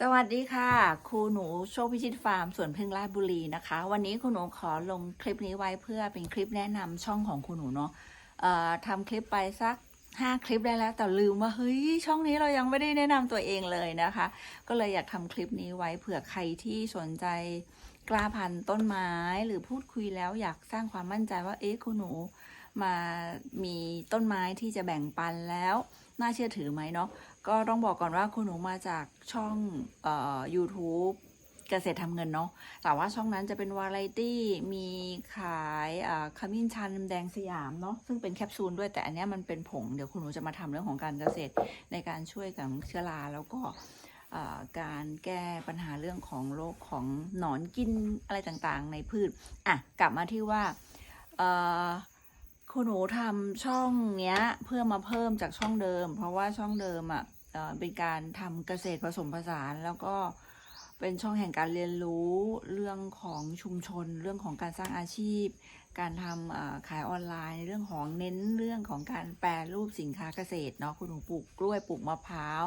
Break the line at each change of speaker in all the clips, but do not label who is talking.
สวัสดีค่ะ ครูหนูโชคพิชิตฟาร์มสวนพึ่งราชบุรีนะคะ วันนี้ครูหนูขอลงคลิปนี้ไว้เพื่อเป็นคลิปแนะนำช่องของครูหนูเนาะเอ่อทำคลิปไปสักห้าคลิปได้แล้ว แต่ลืมว่าเฮ้ยช่องนี้เรายังไม่ได้แนะนำตัวเองเลยนะคะ ก็เลยอยากทำคลิปนี้ไว้เผื่อใครที่สนใจกล้าพันต้นไม้หรือพูดคุยแล้วอยากสร้างความมั่นใจว่าเอ๊ะครูหนู มามีต้นไม้ที่จะแบ่งปันแล้ว น่าเชื่อถือไหมเนาะก็ต้องบอกก่อนว่าคุณหนูมาจากช่องเอ่อ YouTube เกษตรทำเงินเนาะแต่ว่าช่องนั้นจะเป็นวาไรตี้มีขายขมิ้นชันน้ำแดงสยามเนาะซึ่งเป็นแคปซูลด้วยแต่อันนี้มันเป็นผง เดี๋ยวคุณหนูจะมาทำเรื่องของการเกษตรในการช่วยกับเชื้อราแล้วก็การแก้ปัญหาเรื่องของโรคของหนอนกินอะไรต่างๆ ในพืชอะกลับมาที่ว่า คุณหนูทำช่องเนี้ย เพื่อมาเพิ่มจากช่องเดิม เพราะว่าช่องเดิมอะเป็นการทำเกษตรผสมผสานแล้วก็เป็นช่องแห่งการเรียนรู้เรื่องของชุมชน เรื่องของการสร้างอาชีพ การทำขายออนไลน์ เรื่องของเน้นเรื่องของการแปรรูปสินค้าเกษตรเนาะคุณหนูปลูกกล้วยปลูกมะพร้าว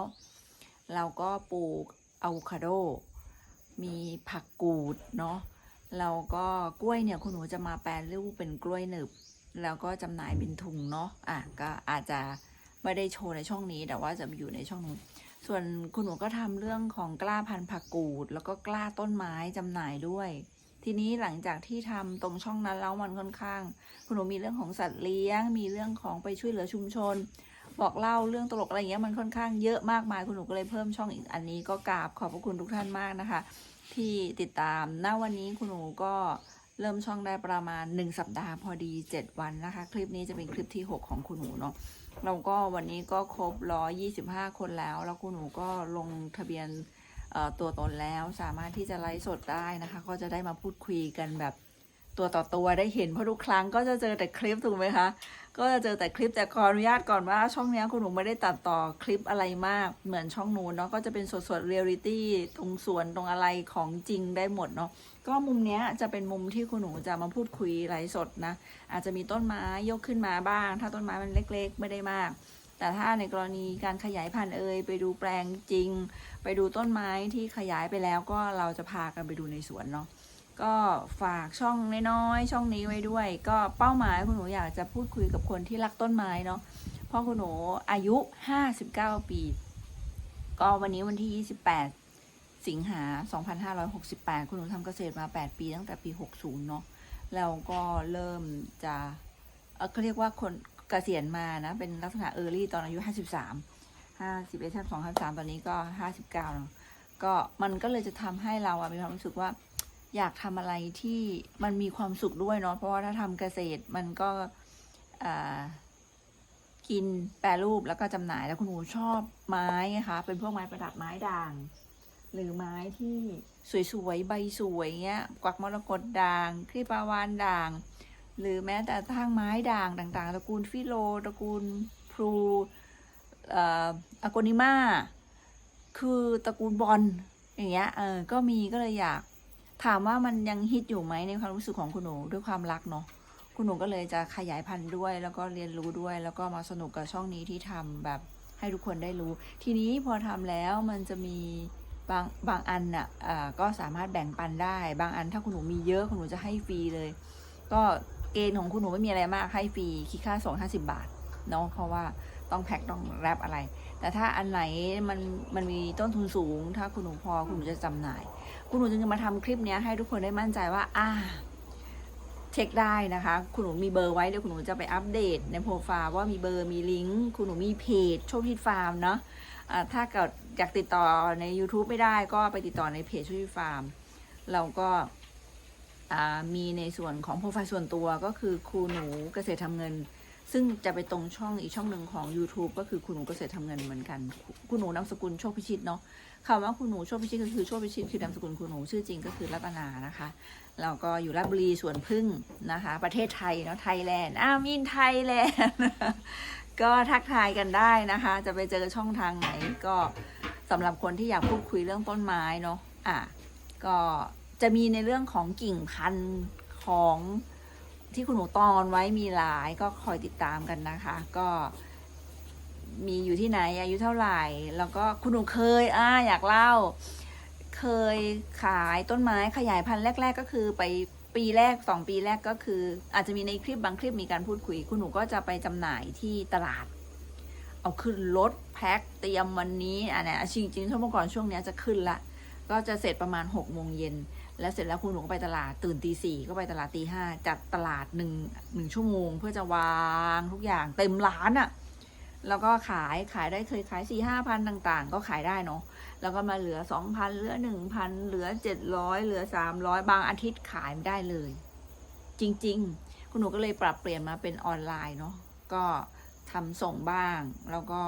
เราก็ปลูกอะโวคาโด มีผักกูดเนาะเราก็กล้วยเนี่ยคุณหนูจะมาแปรรูปเป็นกล้วยหนึบ แล้วก็จำหน่ายเป็นถุงเนาะอะก็อาจจะไม่ได้โชว์ในช่องนี้ แต่ว่าจะอยู่ในช่องนู้นส่วนคุณหนูก็ทำเรื่องของกล้าพันธุ์ผักกูด แล้วก็กล้าต้นไม้จำหน่ายด้วย ทีนี้หลังจากที่ทำตรงช่องนั้นแล้วมันค่อนข้าง คุณหนูมีเรื่องของสัตว์เลี้ยง มีเรื่องของไปช่วยเหลือชุมชน บอกเล่าเรื่องตลกอะไรอย่างเงี้ยมันค่อนข้างเยอะมากมายคุณหนูก็เลยเพิ่มช่องอีกอันนี้ก็กราบขอบพระคุณทุกท่านมากนะคะ ที่ติดตามณวันนี้คุณหนูก็ เริ่มช่องได้ประมาณ 1 สัปดาห์พอดี 7 วันนะคะ คลิปนี้จะเป็นคลิปที่ 6 ของคุณหนูเนาะเราก็วันนี้ก็ครบ125 คนแล้ว แล้วคุณหนูก็ลงทะเบียนตัวตนแล้วสามารถที่จะไลฟ์สดได้นะคะ ก็จะได้มาพูดคุยกันแบบ ตัวต่อตัวได้เห็นเพราะทุกครั้งก็จะเจอแต่คลิปถูกไหมคะ ก็จะเจอแต่คลิปแต่ขออนุญาตก่อนว่าช่องนี้คุณหนูไม่ได้ตัดต่อคลิปอะไรมากเหมือนช่องนู้นเนาะก็จะเป็นสดสดเรียลลิตี้ตรงสวนตรงอะไรของจริงได้หมดเนาะก็มุมเนี้ยจะเป็นมุมที่คุณหนูจะมาพูดคุยไลฟ์สดนะ อาจจะมีต้นไม้ยกขึ้นมาบ้าง ถ้าต้นไม้มันเล็ก ๆ ไม่ได้มากแต่ถ้าในกรณีการขยายพันธุ์เอ่ยไปดูแปลงจริง ไปดูต้นไม้ที่ขยายไปแล้วก็เราจะพากันไปดูในสวนเนาะ ก็ฝากช่องน้อยๆช่องนี้ไว้ด้วย ก็เป้าหมายคุณหนูอยากจะพูดคุยกับคนที่รักต้นไม้เนาะเพราะคุณหนูอายุ 59 ปี ก็วันนี้วันที่ 28 สิงหา 2568 คุณหนูทำเกษตรมา 8 ปีตั้งแต่ปี 60 เนาะแล้วก็เริ่มจะเขาเรียกว่าคนเกษียณมานะ เป็นลักษณะเออร์ลี่ตอนอายุ 53 51 52 53 ตอนนี้ก็ 59เนาะก็มันก็เลยจะทำให้เราอะมีความรู้สึกว่า อยากทำอะไรที่มันมีความสุขด้วยเนาะเพราะว่าถ้าทำเกษตรมันก็กินแปรรูปแล้วก็จำหน่ายแล้วคุณหนูชอบไม้ไงคะเป็นพวกไม้ประดับไม้ด่าง หรือไม้ที่สวยๆใบสวยเงี้ยกวักมรกตด่างครีปาวานด่าง หรือแม้แต่ทางไม้ด่างต่างๆตระกูลฟิโลตระกูลพลูเอ่ออโกนิมาคือตระกูลบอลอย่างเงี้ยเออก็มีก็เลยอยาก ถามว่ามันยังฮิตอยู่ไหมในความรู้สึกของคุณหนูด้วยความรักเนาะคุณหนูก็เลยจะขยายพันธุ์ด้วย แล้วก็เรียนรู้ด้วย แล้วก็มาสนุกกับช่องนี้ที่ทำแบบให้ทุกคนได้รู้ ทีนี้พอทำแล้วมันจะมีบางบางอันน่ะอ่าก็สามารถแบ่งปันได้ บางอันถ้าคุณหนูมีเยอะคุณหนูจะให้ฟรีเลย ก็เกณฑ์ของคุณหนูไม่มีอะไรมากให้ฟรีคิดค่าส่ง50บาทเนาะเพราะว่า ต้องแพ็คต้องแรปอะไร แต่ถ้าอันไหนมันมันมีต้นทุนสูง ถ้าคุณหนูพอคุณหนูจะจำหน่าย คุณหนูจึงจะมาทำคลิปนี้ให้ทุกคนได้มั่นใจว่าอ่าเช็คได้นะคะ คุณหนูมีเบอร์ไว้เดี๋ยวคุณหนูจะไปอัปเดตในโปรไฟล์ว่ามีเบอร์มีลิงก์คุณหนูมีเพจโชคทิศฟาร์มเนาะถ้าเกิดอยากติดต่อใน YouTube ไม่ได้ก็ไปติดต่อในเพจโชคทิศฟาร์มเราก็มีในส่วนของโปรไฟล์ส่วนตัวก็คือครูหนูเกษตรทำเงิน ซึ่งจะไปตรงช่องอีกช่องหนึ่งของ YouTube ก็คือคุณหนูเกษตรทำเงินเหมือนกัน คุณหนูนามสกุลโชคพิชิตเนาะคำว่าคุณหนูโชคพิชิตก็คือโชคพิชิตคือนามสกุลคุณหนูชื่อจริงก็คือรัตนานะคะเราก็อยู่ราชบุรีสวนพึ่งนะคะ ประเทศไทยเนาะไทยแลนด์อ้ามินไทยแลนด์ก็ทักทายกันได้นะคะ จะไปเจอช่องทางไหนก็สำหรับคนที่อยากพูดคุยเรื่องต้นไม้เนาะอะก็จะมีในเรื่องของกิ่งพันธุ์ของ ที่คุณหนูตอนไว้มีหลายก็คอยติดตามกันนะคะ ก็มีอยู่ที่ไหนอายุเท่าไหร่ แล้วก็คุณหนูเคยอ่าอยากเล่า เคยขายต้นไม้ขยายพันธุ์แรก ๆ ก็คือไปปีแรกสองปีแรกก็คือ อาจจะมีในคลิปบางคลิปมีการพูดคุย คุณหนูก็จะไปจำหน่ายที่ตลาด เอาขึ้นรถแพ็คเตรียมวันนี้อันนี้จริงๆถ้าเมื่อก่อนช่วงนี้จะขึ้นละก็จะเสร็จประมาณหกโมงเย็น แล้วเสร็จแล้วคุณหนูก็ไปตลาดตื่นตีสี่ก็ไปตลาดตีห้าจัดตลาดหนึ่งหนึ่งชั่วโมง เพื่อจะวางทุกอย่างเต็มร้านอะ่ะแล้วก็ขายขายได้เคยขายสี่ห้าพันต่าง ๆ ก็ขายได้เนาะแล้วก็มาเหลือสองพันเหลือหนึ่งพันเหลือเจ็ดร้อยเหลือสามร้อยบางอาทิตย์ขายไม่ได้เลย จริง ๆ คุณหนูก็เลยปรับเปลี่ยนมาเป็นออนไลน์เนาะก็ทำส่งบ้างแล้วก็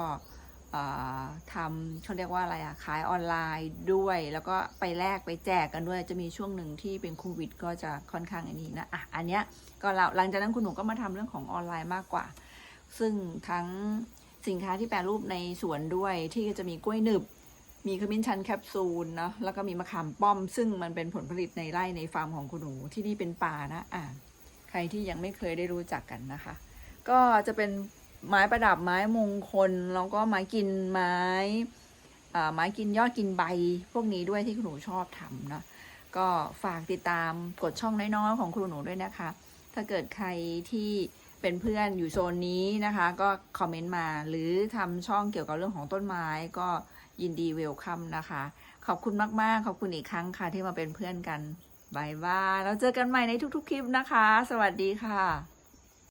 ทำเขาเรียกว่าอะไรอะขายออนไลน์ด้วย แล้วก็ไปแลกไปแจกกันด้วย จะมีช่วงหนึ่งที่เป็นโควิด ก็จะค่อนข้างอันนี้นะอะอันเนี้ยก็เราหลังจากนั้นคุณหนูก็มาทำเรื่องของออนไลน์มากกว่า ซึ่งทั้งสินค้าที่แปรรูปในสวนด้วยที่จะมีกล้วยหนึบ มีขมิ้นชันแคปซูลเนาะแล้วก็มีมะขามป้อม ซึ่งมันเป็นผลผลิตในไร่ในฟาร์มของคุณหนูที่นี่เป็นป่านะอะใครที่ยังไม่เคยได้รู้จักกันนะคะ ก็จะเป็น ไม้ประดับไม้มงคล แล้วก็ไม้กินไม้ไม้กินยอดกินใบ พวกนี้ด้วยที่คุณหนูชอบทำเนาะก็ฝากติดตามกดช่องน้อยๆของคุณหนูด้วยนะคะ ถ้าเกิดใครที่เป็นเพื่อนอยู่โซนนี้นะคะ ก็คอมเมนต์มาหรือทำช่องเกี่ยวกับเรื่องของต้นไม้ก็ยินดีเวลคัมนะคะ ขอบคุณมากๆ ขอบคุณอีกครั้งค่ะที่มาเป็นเพื่อนกันบายบายแล้วเจอกันใหม่ในทุกๆ คลิปนะคะ สวัสดีค่ะ